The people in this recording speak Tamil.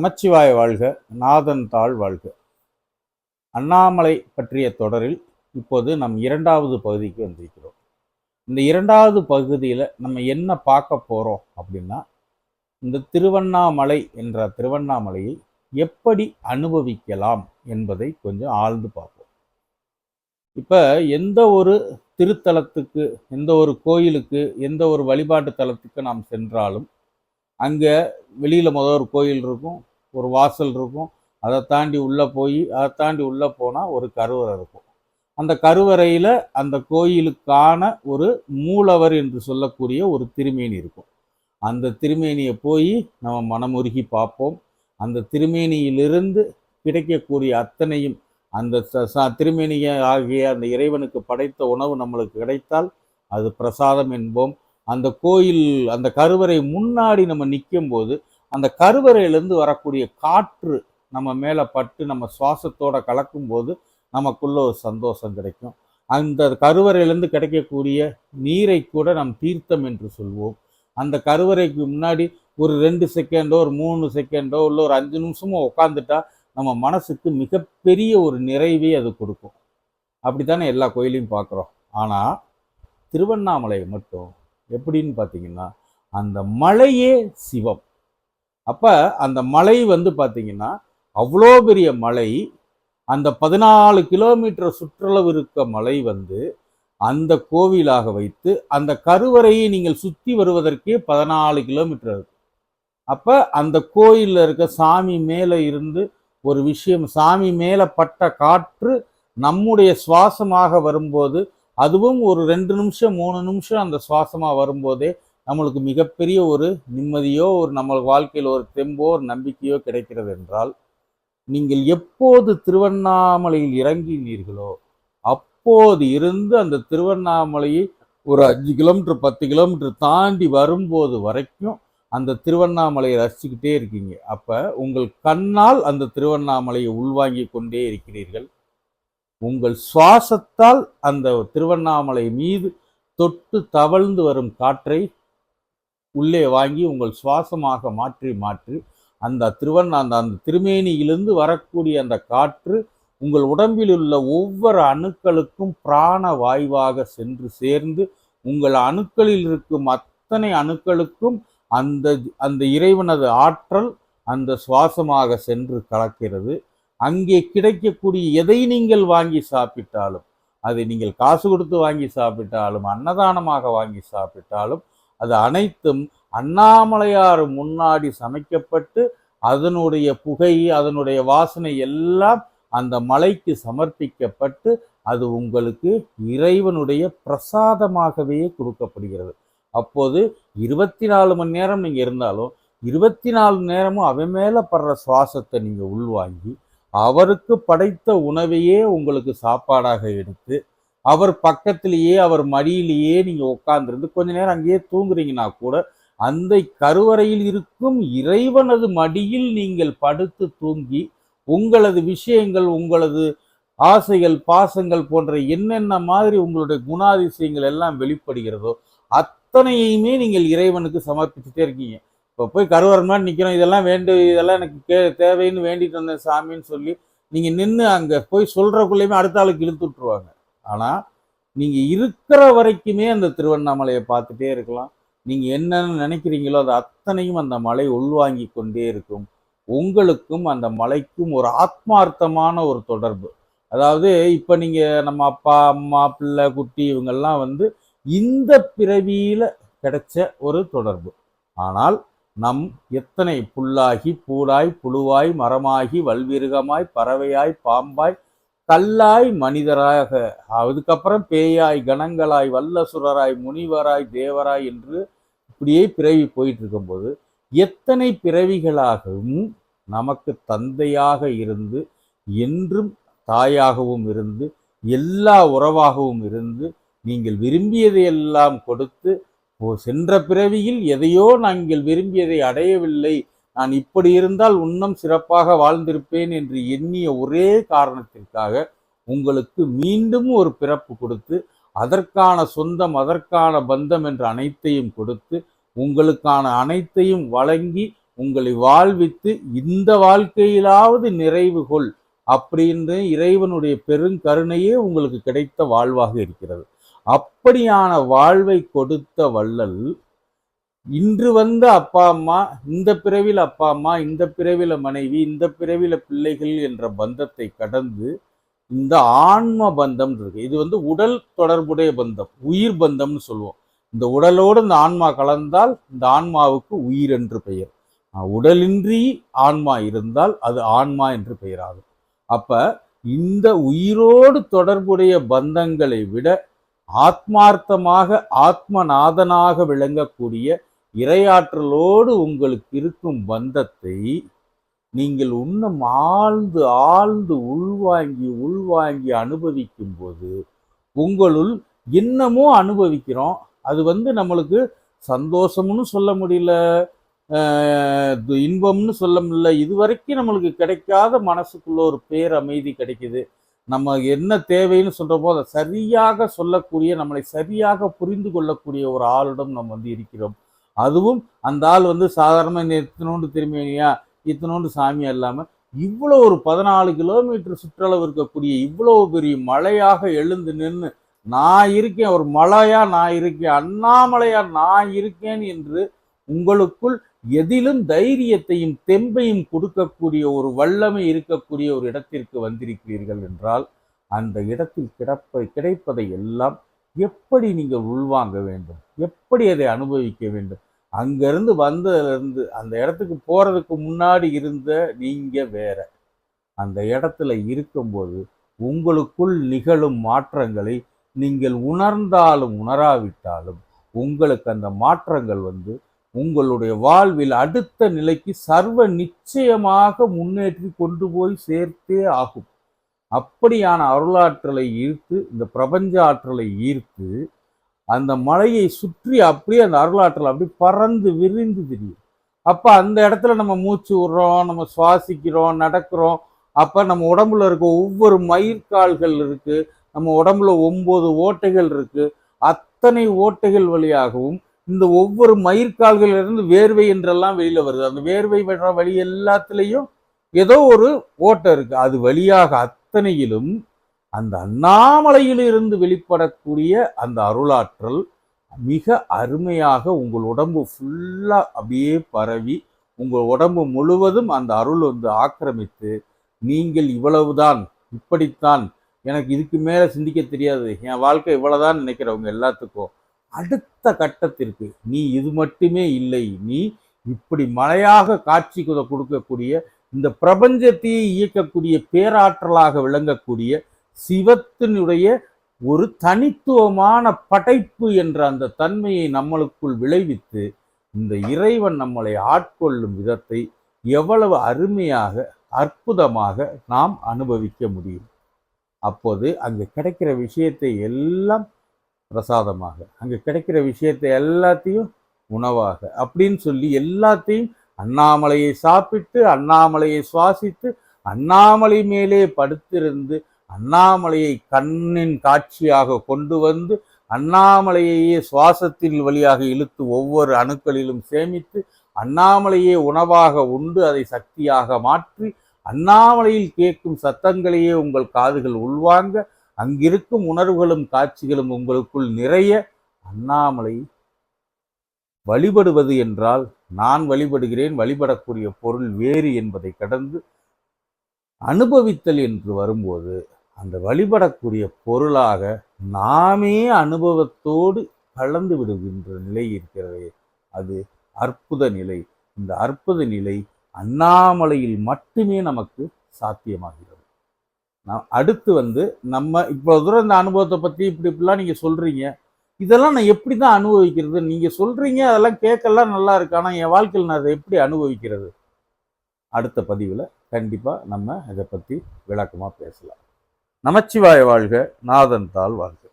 நமச்சிவாய வாழ்க நாதன் தாழ் வாழ்க. அண்ணாமலை பற்றிய தொடரில் இப்போது நம் இரண்டாவது பகுதிக்கு வந்திருக்கிறோம். இந்த இரண்டாவது பகுதியில் நம்ம என்ன பார்க்க போகிறோம் அப்படின்னா இந்த திருவண்ணாமலை என்ற திருவண்ணாமலையை எப்படி அனுபவிக்கலாம் என்பதை கொஞ்சம் ஆழ்ந்து பார்ப்போம். இப்போ எந்த ஒரு திருத்தலத்துக்கு எந்த ஒரு கோயிலுக்கு எந்த ஒரு வழிபாட்டு தலத்துக்கு நாம் சென்றாலும் அங்கே வெளியில் மொதல் ஒரு கோயில் இருக்கும் ஒரு வாசல் இருக்கும். அதை தாண்டி உள்ளே போய் அதை தாண்டி உள்ளே போனால் ஒரு கருவறை இருக்கும். அந்த கருவறையில் அந்த கோயிலுக்கான ஒரு மூலவர் என்று சொல்லக்கூடிய ஒரு திருமேனி இருக்கும். அந்த திருமேனியை போய் நம்ம மனமுருகி பார்ப்போம். அந்த திருமேனியிலிருந்து கிடைக்கக்கூடிய அத்தனையும் அந்த ச- ச- திருமேனிய ஆகிய அந்த இறைவனுக்கு படைத்த உணவு நம்மளுக்கு கிடைத்தால் அது பிரசாதம் என்போம். அந்த கோயில் அந்த கருவறை முன்னாடி நம்ம நிற்கும் போது அந்த கருவறையிலேருந்து வரக்கூடிய காற்று நம்ம மேலே பட்டு நம்ம சுவாசத்தோட கலக்கும்போது நமக்குள்ள ஒரு சந்தோஷம் கிடைக்கும். அந்த கருவறையிலேருந்து கிடைக்கக்கூடிய நீரை கூட நாம் தீர்த்தம் என்று சொல்வோம். அந்த கருவறைக்கு முன்னாடி ஒரு ரெண்டு செகண்டோ ஒரு மூணு செகண்டோ இல்லை ஒரு அஞ்சு நிமிஷமோ உட்காந்துட்டா நம்ம மனசுக்கு மிகப்பெரிய ஒரு நிறைவே அது கொடுக்கும். அப்படி தானே எல்லா கோயிலையும் பார்க்குறோம். ஆனால் திருவண்ணாமலை மட்டும் எப்படின்னு பார்த்தீங்கன்னா அந்த மலையே சிவம். அப்போ அந்த மலை வந்து பார்த்தீங்கன்னா அவ்வளோ பெரிய மலை அந்த பதினாலு கிலோமீட்டர் சுற்றளவு இருக்க மலை வந்து அந்த கோவிலாக வைத்து அந்த கருவறையை நீங்கள் சுற்றி வருவதற்கே பதினாலு கிலோமீட்டர் இருக்கும். அப்போ அந்த கோயிலில் இருக்க சாமி மேலே இருந்து ஒரு விஷயம் சாமி மேலே பட்ட காற்று நம்முடைய சுவாசமாக வரும்போது அதுவும் ஒரு ரெண்டு நிமிஷம் மூணு நிமிஷம் அந்த சுவாசமாக வரும்போதே நம்மளுக்கு மிகப்பெரிய ஒரு நிம்மதியோ ஒரு நம்ம வாழ்க்கையில் ஒரு தெம்போ ஒரு நம்பிக்கையோ கிடைக்கிறது என்றால் நீங்கள் எப்போது திருவண்ணாமலையில் இறங்கினீர்களோ அப்போது இருந்து அந்த திருவண்ணாமலையை ஒரு அஞ்சு கிலோமீட்டர் பத்து கிலோமீட்டர் தாண்டி வரும்போது வரைக்கும் அந்த திருவண்ணாமலையை ரசிச்சுக்கிட்டே இருக்கீங்க. அப்போ உங்கள் கண்ணால் அந்த திருவண்ணாமலையை உள்வாங்கி கொண்டே இருக்கிறீர்கள். உங்கள் சுவாசத்தால் அந்த திருவண்ணாமலை மீது தொட்டு தவழ்ந்து வரும் காற்றை உள்ளே வாங்கி உங்கள் சுவாசமாக மாற்றி மாற்றி அந்த திருவன் அந்த அந்த திருமேனியிலிருந்து வரக்கூடிய அந்த காற்று உங்கள் உடம்பில் உள்ள ஒவ்வொரு அணுக்களுக்கும் பிராண வாயுவாக சென்று சேர்ந்து உங்கள் அணுக்களில் இருக்கும் அத்தனை அணுக்களுக்கும் அந்த அந்த இறைவனது ஆற்றல் அந்த சுவாசமாக சென்று கலக்கிறது. அங்கே கிடைக்கக்கூடிய எதை நீங்கள் வாங்கி சாப்பிட்டாலும் அதை நீங்கள் காசு கொடுத்து வாங்கி சாப்பிட்டாலும் அன்னதானமாக வாங்கி சாப்பிட்டாலும் அது அனைத்தும் அண்ணாமலையார் முன்னாடி சமைக்கப்பட்டு அதனுடைய புகை அதனுடைய வாசனை எல்லாம் அந்த மலைக்கு சமர்ப்பிக்கப்பட்டு அது உங்களுக்கு இறைவனுடைய பிரசாதமாகவே கொடுக்கப்படுகிறது. அப்போது இருபத்தி நாலு மணி நேரம் நீங்கள் இருந்தாலும் இருபத்தி நாலு நேரமும் அவன் மேலே படுற சுவாசத்தை நீங்கள் உள்வாங்கி அவருக்கு படைத்த உணவையே உங்களுக்கு சாப்பாடாக எடுத்து அவர் பக்கத்திலேயே அவர் மடியிலேயே நீங்கள் உட்காந்துருந்து கொஞ்ச நேரம் அங்கேயே தூங்குறீங்கன்னா கூட அந்த கருவறையில் இருக்கும் இறைவனது மடியில் நீங்கள் படுத்து தூங்கி உங்களது விஷயங்கள் உங்களது ஆசைகள் பாசங்கள் போன்ற என்னென்ன மாதிரி உங்களுடைய குணாதிசயங்கள் எல்லாம் வெளிப்படுகிறதோ அத்தனையுமே நீங்கள் இறைவனுக்கு சமர்ப்பிச்சுட்டே இருக்கீங்க. இப்போ போய் கருவறை மாதிரி நிற்கிறோம் இதெல்லாம் வேண்டு இதெல்லாம் எனக்கு கே தேவைன்னு வேண்டிட்டு வந்தேன் சாமின்னு சொல்லி நீங்கள் நின்று அங்கே போய் சொல்கிறக்குள்ளேயுமே அடுத்த ஆளுக்கு இழுத்து விட்ருவாங்க ஆனால் நீங்கள் இருக்கிற வரைக்குமே அந்த திருவண்ணாமலையை பார்த்துட்டே இருக்கலாம். நீங்கள் என்னென்னு நினைக்கிறீங்களோ அது அத்தனையும் அந்த மலை உள்வாங்கி கொண்டே இருக்கும். உங்களுக்கும் அந்த மலைக்கும் ஒரு ஆத்மார்த்தமான ஒரு தொடர்பு. அதாவது இப்போ நீங்கள் நம்ம அப்பா அம்மா பிள்ளை குட்டி இவங்கெல்லாம் வந்து இந்த பிறவியில் கிடைச்ச ஒரு தொடர்பு. ஆனால் நம் எத்தனை புல்லாகி பூடாய் புழுவாய் மரமாகி வல்விருகமாய் பறவையாய் பாம்பாய் கல்லாய் மனிதராக அதுக்கப்புறம் பேயாய் கணங்களாய் வல்லசுரராய் முனிவராய் தேவராய் என்று இப்படியே பிறவி போயிட்டு இருக்கும்போது எத்தனை பிறவிகளாகவும் நமக்கு தந்தையாக இருந்து என்றும் தாயாகவும் இருந்து எல்லா உறவாகவும் இருந்து நீங்கள் விரும்பியதையெல்லாம் கொடுத்து சென்ற பிறவியில் எதையோ நாங்கள் விரும்பியதை அடையவில்லை நான் இப்படி இருந்தால் இன்னும் சிறப்பாக வாழ்ந்திருப்பேன் என்று எண்ணிய ஒரே காரணத்திற்காக உங்களுக்கு மீண்டும் ஒரு பிறப்பு கொடுத்து அதற்கான சொந்தம் அதற்கான பந்தம் என்ற அனைத்தையும் கொடுத்து உங்களுக்கான அனைத்தையும் வழங்கி உங்களை வாழ்வித்து இந்த வாழ்க்கையிலாவது நிறைவு கொள் அப்படின்னு இறைவனுடைய பெருங்கருணையே உங்களுக்கு கிடைத்த வாழ்வாக இருக்கிறது. அப்படியான வாழ்வை கொடுத்த வள்ளல் இன்று வந்த அப்பா அம்மா இந்த பிறவில அப்பா அம்மா இந்த பிறவில மனைவி இந்த பிறவில பிள்ளைகள் என்ற பந்தத்தை கடந்து இந்த ஆன்ம பந்தம் இருக்கு. இது வந்து உடல் தொடர்புடைய பந்தம் உயிர் பந்தம்னு சொல்லுவோம். இந்த உடலோடு இந்த ஆன்மா கலந்தால் இந்த ஆன்மாவுக்கு உயிர் என்று பெயர். உடலின்றி ஆன்மா இருந்தால் அது ஆன்மா என்று பெயராகும். அப்ப இந்த உயிரோடு தொடர்புடைய பந்தங்களை விட ஆத்மார்த்தமாக ஆத்மநாதனாக விளங்கக்கூடிய இரையாற்றலோடு உங்களுக்கு இருக்கும் பந்தத்தை நீங்கள் இன்னும் ஆழ்ந்து ஆழ்ந்து உள்வாங்கி உள்வாங்கி அனுபவிக்கும் போது உங்களுள் இன்னமும் அனுபவிக்கிறோம். அது வந்து நம்மளுக்கு சந்தோஷம்னு சொல்ல முடியல இன்பம்னு சொல்ல முடியல. இது வரைக்கும் நம்மளுக்கு கிடைக்காத மனசுக்குள்ள ஒரு பேர் அமைதி கிடைக்குது. நம்ம என்ன தேவைன்னு சொல்கிறப்போ அதை சரியாக சொல்லக்கூடிய நம்மளை சரியாக புரிந்து கொள்ளக்கூடிய ஒரு ஆளுடன் நம்ம வந்து இருக்கிறோம். அதுவும் அந்த ஆள் வந்து சாதாரணமாக இந்த இத்தனோண்டு திரும்பியா இத்தனோண்டு சாமியா இல்லாமல் இவ்வளோ ஒரு பதினாலு கிலோமீட்டர் சுற்றளவு இருக்கக்கூடிய இவ்வளோ பெரிய மலையாக எழுந்து நின்று நான் இருக்கேன் ஒரு மலையா நான் இருக்கேன் அண்ணாமலையா நான் இருக்கேன் என்று உங்களுக்குள் எதிலும் தைரியத்தையும் தெம்பையும் கொடுக்கக்கூடிய ஒரு வல்லமை இருக்கக்கூடிய ஒரு இடத்திற்கு வந்திருக்கிறீர்கள் என்றால் அந்த இடத்தில் கிடப்ப கிடைப்பதை எல்லாம் எப்படி நீங்கள் உள்வாங்க வேண்டும்? எப்படி அதை அனுபவிக்க வேண்டும்? அங்கேருந்து வந்ததுலேருந்து அந்த இடத்துக்கு போகிறதுக்கு முன்னாடி இருந்த நீங்கள் வேற. அந்த இடத்துல இருக்கும்போது உங்களுக்குள் நிகழும் மாற்றங்களை நீங்கள் உணர்ந்தாலும் உணராவிட்டாலும் உங்களுக்கு அந்த மாற்றங்கள் வந்து உங்களுடைய வாழ்வில் அடுத்த நிலைக்கு சர்வ நிச்சயமாக முன்னேற்றி கொண்டு போய் சேர்த்தே ஆகும். அப்படியான அருளாற்றலை ஈர்த்து இந்த பிரபஞ்ச ஆற்றலை ஈர்த்து அந்த மலையை சுற்றி அப்படியே அந்த அருளாற்றல் அப்படி பறந்து விரிந்து தெரியும். அப்போ அந்த இடத்துல நம்ம மூச்சு விடுறோம் நம்ம சுவாசிக்கிறோம் நடக்கிறோம். அப்போ நம்ம உடம்புல இருக்க ஒவ்வொரு மயிர்கால்கள் இருக்குது நம்ம உடம்புல ஒம்பது ஓட்டைகள் இருக்குது அத்தனை ஓட்டைகள் வழியாகவும் இந்த ஒவ்வொரு மயிர்கால்களிலிருந்து வேர்வை என்றெல்லாம் வெளியில் வருது. அந்த வேர்வை வழி எல்லாத்துலேயும் ஏதோ ஒரு ஓட்டை இருக்குது அது வழியாக அத்தனையிலும் அந்த அண்ணாமலையிலிருந்து வெளிப்படக்கூடிய அந்த அருளாற்றல் மிக அருமையாக உங்கள் உடம்பு ஃபுல்லாக அப்படியே பரவி உங்கள் உடம்பு முழுவதும் அந்த அருள் வந்து ஆக்கிரமித்து நீங்கள் இவ்வளவுதான் இப்படித்தான் எனக்கு இதுக்கு மேலே சிந்திக்க தெரியாது என் வாழ்க்கை இவ்வளோதான் நினைக்கிறவங்க எல்லாத்துக்கும். அடுத்த கட்டத்திற்கு நீ இது மட்டுமே இல்லை நீ இப்படி மழையாக காட்சி கொடுக்கக்கூடிய இந்த பிரபஞ்சத்தையே இயக்கக்கூடிய பேராற்றலாக விளங்கக்கூடிய சிவத்தினுடைய ஒரு தனித்துவமான படைப்பு என்ற அந்த தன்மையை நம்மளுக்குள் விளைவித்து இந்த இறைவன் நம்மளை ஆட்கொள்ளும் விதத்தை எவ்வளவு அருமையாக அற்புதமாக நாம் அனுபவிக்க முடியும். அப்போது அங்கே கிடைக்கிற விஷயத்தை எல்லாம் பிரசாதமாக அங்கே கிடைக்கிற விஷயத்தை எல்லாத்தையும் உணவாக அப்படின்னு சொல்லி எல்லாத்தையும் அண்ணாமலையை சாப்பிட்டு அண்ணாமலையை சுவாசித்து அண்ணாமலை மேலே படுத்திருந்து அண்ணாமலையை கண்ணின் காட்சியாக கொண்டு வந்து அண்ணாமலையையே சுவாசத்தின் வழியாக இழுத்து ஒவ்வொரு அணுக்களிலும் சேமித்து அண்ணாமலையே உணவாக உண்டு அதை சக்தியாக மாற்றி அண்ணாமலையில் கேட்கும் சத்தங்களையே உங்கள் காதுகள் உள்வாங்க. அங்கிருக்கும் உணர்வுகளும் காட்சிகளும் உங்களுக்குள் நிறைய. அண்ணாமலை வழிபடுவது என்றால் நான் வழிபடுகிறேன் வழிபடக்கூடிய பொருள் வேறு என்பதை கடந்து அனுபவித்தல் என்று வரும்போது அந்த வழிபடக்கூடிய பொருளாக நாமே அனுபவத்தோடு கலந்து விடுகின்ற நிலை இருக்கிறதே. அது அற்புத நிலை. இந்த அற்புத நிலை அண்ணாமலையில் மட்டுமே நமக்கு சாத்தியமாகிறது. நான் அடுத்து வந்து நம்ம இப்போ தூரம் இந்த அனுபவத்தை பற்றி இப்படி இப்படிலாம் நீங்கள் சொல்கிறீங்க இதெல்லாம் நான் எப்படி தான் அனுபவிக்கிறது? நீங்கள் சொல்கிறீங்க அதெல்லாம் கேட்கலாம் நல்லா இருக்கு. ஆனால் என் வாழ்க்கையில் நான் அதை எப்படி அனுபவிக்கிறது? அடுத்த பதிவில் கண்டிப்பாக நம்ம இதை பற்றி விளக்கமாக பேசலாம். நமச்சிவாய வாழ்க நாதன் தாள் வாழ்க.